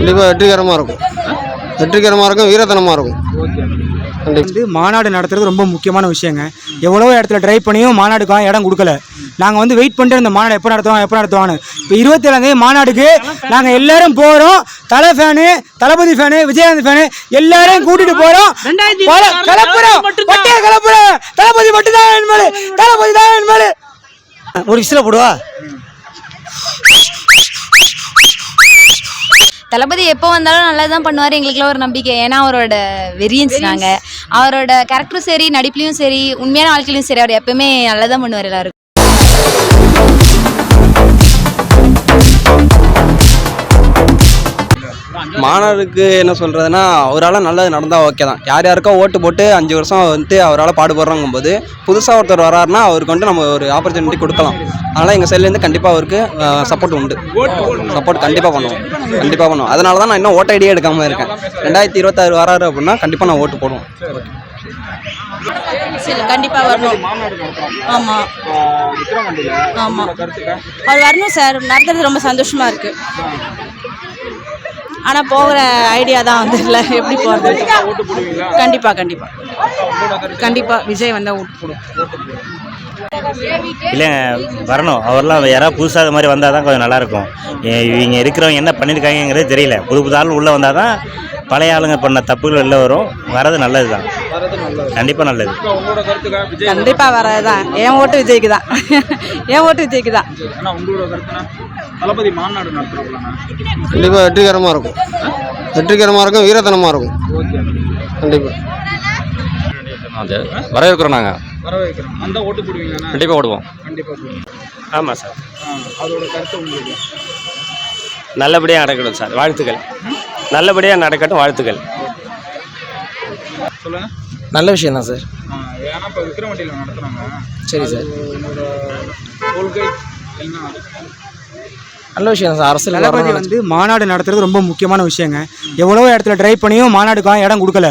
கண்டிப்பாக வெற்றிகரமாக இருக்கும். வெற்றிகரமாக இருக்கும் வீரத்தனமாக இருக்கும். வந்து மாநாடு நடத்துறது ரொம்ப முக்கியமான விஷயங்க. எவ்வளோ இடத்துல ட்ரை பண்ணியும் மாநாடுக்கான இடம் கொடுக்கல. நாங்கள் வந்து வெயிட் பண்ணிட்டு இந்த மாநாடு எப்போ நடத்துவோம் எப்போ நடத்துவான்னு இப்போ இருபத்தேழாந்தேதி மாநாடுக்கு நாங்கள் எல்லாரும் போகிறோம் Thala fan Thalapathy fan Vijayakanth fan எல்லாரையும் கூட்டிட்டு போகிறோம் கிளப்புறோம் பட்டைய கிளப்புறோம். தளபதி மட்டும் தான் என் மேலே தளபதி தான் ஒரு விசில போடுவா? தளபதி எப்போ வந்தாலும் நல்லா தான் பண்ணுவார். எங்களுக்குலாம் ஒரு நம்பிக்கை. ஏன்னா அவரோட வெரியன்ஸ் நாங்கள் அவரோட கேரக்டரும் சரி நடிப்புலையும் சரி உண்மையான வாழ்க்கையிலையும் சரி அவர் எப்பவுமே நல்லா தான் பண்ணுவார் எல்லாருக்கும். மாணவருக்கு என்ன சொல்கிறதுனா அவரால் நல்லது நடந்தால் ஓகே தான். யார் யாருக்கோ ஓட்டு போட்டு அஞ்சு வருஷம் வந்துட்டு அவரால் பாடுபடுறோங்கும் போது புதுசாக ஒருத்தர் வராருன்னா அவருக்கு வந்துட்டு நம்ம ஒரு ஆப்பர்ச்சுனிட்டி கொடுக்கலாம். அதனால் எங்கள் சைட்லேருந்து கண்டிப்பாக அவருக்கு சப்போர்ட் உண்டு. சப்போர்ட் கண்டிப்பாக பண்ணுவோம். கண்டிப்பாக பண்ணுவோம். அதனால தான் நான் இன்னும் ஓட்ட ஐடியா எடுக்காமல் இருக்கேன். ரெண்டாயிரத்தி இருபத்தாறு வராரு அப்படின்னா கண்டிப்பாக நான் ஓட்டு போடுவோம். சரி கண்டிப்பாக வரணும். ஆமாம் ஆமாம் அவர் வரணும் சார் நடத்துறது ரொம்ப சந்தோஷமா இருக்கு. ஆனால் போகிற ஐடியா தான் வந்து இல்லை. எப்படி போகிறது கண்டிப்பாக கண்டிப்பாக கண்டிப்பாக விஜய். வந்தால் ஓட்டு போடுவோம். இல்லைங்க வரணும். அவர்லாம் யாராவது புதுசாக மாதிரி வந்தால் தான் கொஞ்சம் நல்லாயிருக்கும் இவங்க இருக்கிறவங்க என்ன பண்ணியிருக்காங்கங்கிறது தெரியல. புது புது ஆள் உள்ளே வந்தால் தான் பழைய ஆளுங்க பண்ண தப்புகள் வெளில வரும் வரது நல்லது. தான் கண்டிப்பாக நல்லது கண்டிப்பாக வர்றது தான் என் ஓட்டு விஜய்க்கு தான் என் ஓட்டு விஜய்க்கு தான் கண்டிப்பாக வெற்றிகரமாக இருக்கும். வெற்றிகரமாக இருக்கும் வீரத்தனமாக இருக்கும். கண்டிப்பாக வரவேற்கிறோம் நாங்கள் வரவேற்கிறோம். அந்த ஓட்டு போடுவீங்களா கண்டிப்பாக ஓடுவோம். கண்டிப்பாக ஆமாம் சார். அதோட கருத்து உங்களுக்கு? நல்லபடியாக நடக்கட்டும் சார். வாழ்த்துக்கள். நல்லபடியாக நடக்கட்டும் வாழ்த்துக்கள். சொல்லுங்க. நல்ல விஷயம் தான் சார். ஆ, ஏன்னா இப்போ விக்ரமண்டியில் நடத்துகிறாங்க சரி சார். நல்ல விஷயம் சார். அரசியல் தளபதி வந்து மாநாடு நடத்துறது ரொம்ப முக்கியமான விஷயங்க. எவ்வளோ இடத்துல ட்ரை பண்ணியும் மாநாடுக்கான இடம் கொடுக்கல.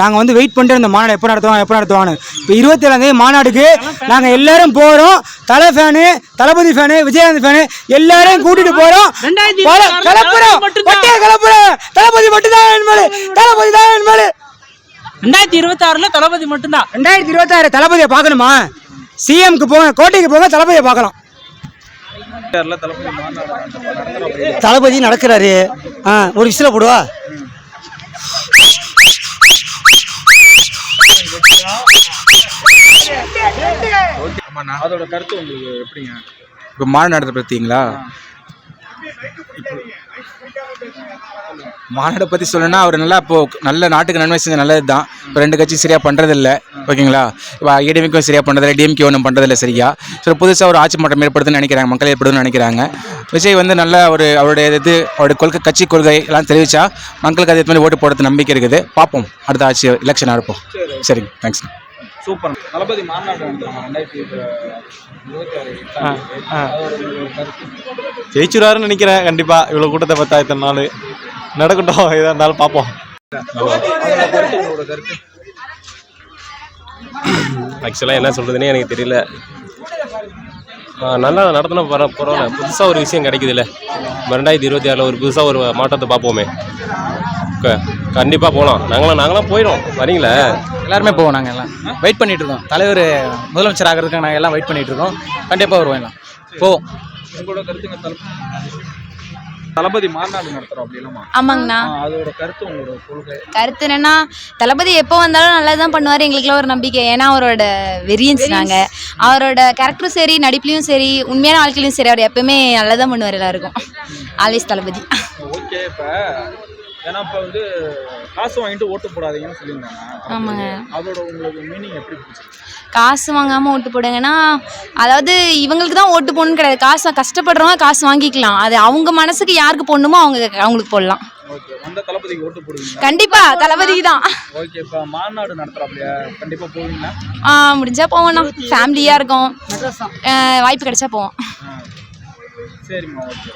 நாங்கள் வந்து வெயிட் பண்ணிட்டு இந்த மாநாடு எப்போ நடத்துவோம் எப்போ நடத்துவான்னு இப்போ இருபத்தேழாந்தேதி மாநாடுக்கு நாங்கள் எல்லாரும் போகிறோம் Thala fan Thalapathy fan Vijayakanth fan எல்லாரையும் கூட்டிட்டு போகிறோம் கிளப்புறோம் பட்டைய கிளப்புறோம் தளபதி மட்டும் தான் என் மேலே. தளபதி தான் என் மேலே. ரெண்டாயிரத்தி இருபத்தாறுல தளபதி மட்டும்தான். ரெண்டாயிரத்தி இருபத்தாறு தளபதியை பார்க்கணுமா? சிஎம்க்கு போங்க கோட்டைக்கு போங்க தளபதியை பார்க்கலாம். தளபதி நடக்கிறாரு. ஆ ஒரு விசில போடுவா? அதோட கருத்து உங்களுக்கு எப்படிங்க? இப்போ மாநாடு நடத்த பார்த்தீங்களா மாநாடை பற்றி சொல்லணும்னா அவர் நல்லா இப்போ நல்ல நாட்டுக்கு நன்மை செஞ்ச நல்லது தான் இப்போ ரெண்டு கட்சி சரியாக பண்ணுறதில்ல ஓகேங்களா? இப்போ ஏடிஎம்கேவும் சரியாக பண்ணுறதில்ல டிஎம்கே ஒன்றும் பண்ணுறதில்ல சரியா. ஸோ புதுசாக ஒரு ஆட்சி மாற்றம் ஏற்படுதுன்னு நினைக்கிறாங்க மக்கள் ஏற்படுதுன்னு நினைக்கிறாங்க. விஜய் வந்து நல்ல ஒரு அவருடைய இது அவருடைய கொள்கை கட்சி கொள்கை எல்லாம் தெரிவித்தா மக்களுக்கு அதே மாதிரி ஓட்டு போடுறது நம்பிக்கை இருக்குது. பார்ப்போம். அடுத்த ஆட்சி எலெக்ஷனாக இருப்போம். சரிங்க. Thanks super. தளபதி மாநாடு ரெண்டாயிரத்தி இருபத்தி நினைக்கிறேன். கண்டிப்பாக இவ்வளோ கூட்டத்தை பார்த்தா இத்தனை நாள் நடக்கட்டும். எதாக இருந்தாலும் பார்ப்போம். ஆக்சுவலாக என்ன சொல்கிறதுனே எனக்கு தெரியல. நல்லா நடத்தினா பர பரவாயில்ல. புதுசாக ஒரு விஷயம் கிடைக்குதுல்ல. ரெண்டாயிரத்தி இருபத்தி ஆறில் ஒரு புதுசாக ஒரு மாற்றத்தை பார்ப்போமே. க கண்டிப்பாக போகலாம் நாங்களாம் நாங்களாம் போயிடும் வரீங்களா? எல்லாருமே போவோம் நாங்கள் எல்லாம். வெயிட் பண்ணிட்டு இருக்கோம். தலைவர் முதலமைச்சர் ஆகிறதுக்கு நாங்கள் எல்லாம் வெயிட் பண்ணிட்டு இருக்கோம். கண்டிப்பாக வருவோம் எல்லாம். போவோம். உங்களோட கருத்துங்க தளபதி மாநாடு அப்படின்னா ஆமாங்கண்ணா. அதோட கருத்து உங்களோட கொள்கை. கருத்து என்னன்னா தளபதி எப்போ வந்தாலும் நல்லா தான் பண்ணுவார். எங்களுக்குலாம் ஒரு நம்பிக்கை. ஏன்னா அவரோட வெரியன்ஸ் நாங்கள் அவரோட கேரக்டரும் சரி நடிப்புலையும் சரி உண்மையான வாழ்க்கையிலையும் சரி அவர் எப்பவுமே நல்லா தான் பண்ணுவார் எல்லாருக்கும். ஆல்வேஸ் தளபதி. ஓகே இப்போ ஏன்னா இப்போ வந்து காசு வாங்கிட்டு ஓட்டு போடாதீங்கன்னு சொல்லியிருந்தாங்க. ஆமாங்க. அதோட உங்களுக்கு மீனிங் எப்படி காசு வாங்காமல் ஓட்டு போடுங்கன்னா அதாவது இவங்களுக்கு தான் ஓட்டு போடணும்னு கிடையாது. காசு கஷ்டப்படுறவங்க காசு வாங்கிக்கலாம். அது அவங்க மனசுக்கு யாருக்கு போடணுமோ அவங்க அவங்களுக்கு போடலாம். ஓகே. வந்த தளபதிக்கு ஓட்டு போடுவீங்களா? கண்டிப்பா தளபதிக்கு தான். ஓகே. இப்போ மாநாடு நடத்துகிறாப்லையா கண்டிப்பாக போவீங்களா? ஆ, முடிஞ்சா போவோம்ண்ணா. ஃபேமிலியாக இருக்கும். வாய்ப்பு கிடைச்சா போவோம். சரிம்மா ஓகே.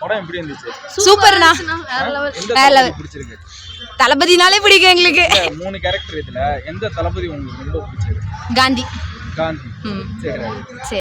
படம் எப்படி இருந்துச்சு? சூப்பர்ண்ணா வேற level. பிடிச்சிருக்கு? தளபதினாலே பிடிக்கும் எங்களுக்கு. மூணு கேரக்டர் இதுல எந்த தளபதி உங்களுக்கு ரொம்ப பிடிச்சது? காந்தி. காந்தி. சரி.